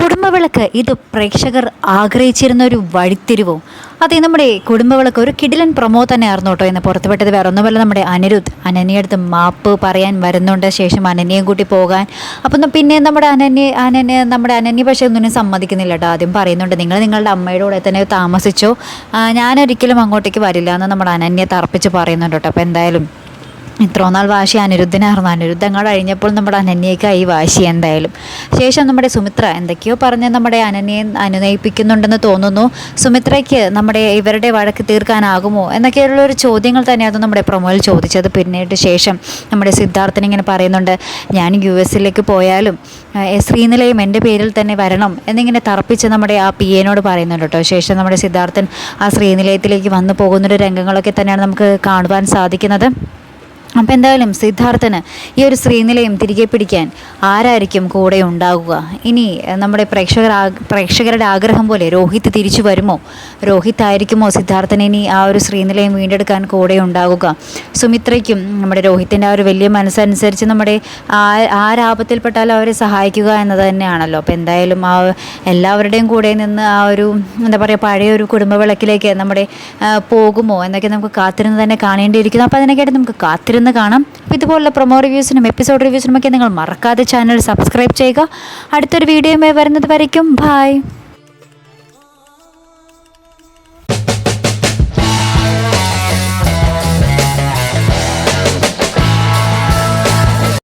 കുടുംബവിളക്ക്. ഇത് പ്രേക്ഷകർ ആഗ്രഹിച്ചിരുന്ന ഒരു വഴിത്തിരിവോ. അതെ നമ്മുടെ കുടുംബവിളക്ക് ഒരു കിടിലൻ പ്രൊമോ തന്നെയായിരുന്നു കേട്ടോ എന്ന് പുറത്തുവിട്ടത്. വേറെ ഒന്നുമല്ല നമ്മുടെ അനിരുദ്ധ്. അനന്യടുത്ത് മാപ്പ് പറയാൻ വരുന്നുണ്ട്. ശേഷം അനന്യയും കൂട്ടി പോകാൻ. അപ്പം പിന്നെ നമ്മുടെ അനന്യ അനന്യ നമ്മുടെ അനന്യ പക്ഷേ ഒന്നിനും സമ്മതിക്കുന്നില്ല കേട്ടോ. ആദ്യം പറയുന്നുണ്ട് നിങ്ങൾ നിങ്ങളുടെ അമ്മയുടെ കൂടെ തന്നെ താമസിച്ചോ? ഞാനൊരിക്കലും അങ്ങോട്ടേക്ക് വരില്ല എന്ന് നമ്മുടെ അനന്യ തർപ്പിച്ച് പറയുന്നുണ്ട് കേട്ടോ. അപ്പോൾ എന്തായാലും ഇത്രയോ നാൾ വാശി അനിരുദ്ധനായിരുന്നു അനിരുദ്ധങ്ങൾ കഴിഞ്ഞപ്പോൾ നമ്മുടെ അനന്യയ്ക്കായി വാശി എന്തായാലും. ശേഷം നമ്മുടെ സുമിത്ര എന്തൊക്കെയോ പറഞ്ഞ് നമ്മുടെ അനന്യയെ അനുനയിപ്പിക്കുന്നുണ്ടെന്ന് തോന്നുന്നു. സുമിത്രയ്ക്ക് നമ്മുടെ ഇവരുടെ വഴക്ക് തീർക്കാനാകുമോ എന്നൊക്കെയുള്ള ഒരു ചോദ്യങ്ങൾ തന്നെയായിരുന്നു നമ്മുടെ പ്രൊമോയിൽ ചോദിച്ചത്. പിന്നീട് ശേഷം നമ്മുടെ സിദ്ധാർത്ഥൻ ഇങ്ങനെ പറയുന്നുണ്ട് ഞാൻ യു എസിലേക്ക് പോയാലും ശ്രീനിലയം എന്റെ പേരിൽ തന്നെ വരണം എന്നിങ്ങനെ തറപ്പിച്ച് നമ്മുടെ ആ പി എനോട് പറയുന്നുണ്ട് കേട്ടോ. ശേഷം നമ്മുടെ സിദ്ധാർത്ഥൻ ആ ശ്രീനിലയത്തിലേക്ക് വന്നു പോകുന്നൊരു രംഗങ്ങളൊക്കെ തന്നെയാണ് നമുക്ക് കാണുവാൻ സാധിക്കുന്നത്. അപ്പം എന്തായാലും സിദ്ധാർത്ഥന് ഈ ഒരു ശ്രീനിലയം തിരികെ പിടിക്കാൻ ആരായിരിക്കും കൂടെ ഉണ്ടാകുക ഇനി നമ്മുടെ പ്രേക്ഷകർ പ്രേക്ഷകരുടെ ആഗ്രഹം പോലെ രോഹിത് തിരിച്ചു വരുമോ? രോഹിത് ആയിരിക്കുമോ സിദ്ധാർത്ഥന് ഇനി ആ ഒരു ശ്രീനിലയം വീണ്ടെടുക്കാൻ കൂടെ ഉണ്ടാകുക സുമിത്രയ്ക്കും നമ്മുടെ രോഹിത്തിന്റെ ആ ഒരു വലിയ മനസ്സനുസരിച്ച് നമ്മുടെ ആ ആരാപത്തിൽപ്പെട്ടാലും അവരെ സഹായിക്കുക എന്നത് തന്നെയാണല്ലോ. അപ്പോൾ എന്തായാലും ആ എല്ലാവരുടെയും കൂടെ നിന്ന് ആ ഒരു എന്താ പറയുക പഴയ ഒരു കുടുംബ വിളക്കിലേക്ക് നമ്മുടെ പോകുമോ? എന്നൊക്കെ നമുക്ക് കാത്തിരുന്ന് തന്നെ കാണേണ്ടിയിരിക്കുന്നു. അപ്പോൾ അതിനൊക്കെയായിട്ട് നമുക്ക് കാത്തിരുന്ന് കാണാം. അപ്പോൾ ഇതുപോലുള്ള പ്രൊമോ റിവ്യൂസിനും എപ്പിസോഡ് റിവ്യൂസിനും ഒക്കെ നിങ്ങൾ മറക്കാതെ ചാനൽ സബ്സ്ക്രൈബ് ചെയ്യുക. അടുത്തൊരു വീഡിയോയുമായി വരുന്നത് വരയ്ക്കും. ബായ്